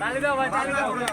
চালিয়ে দাও ভাই চালিয়ে দাও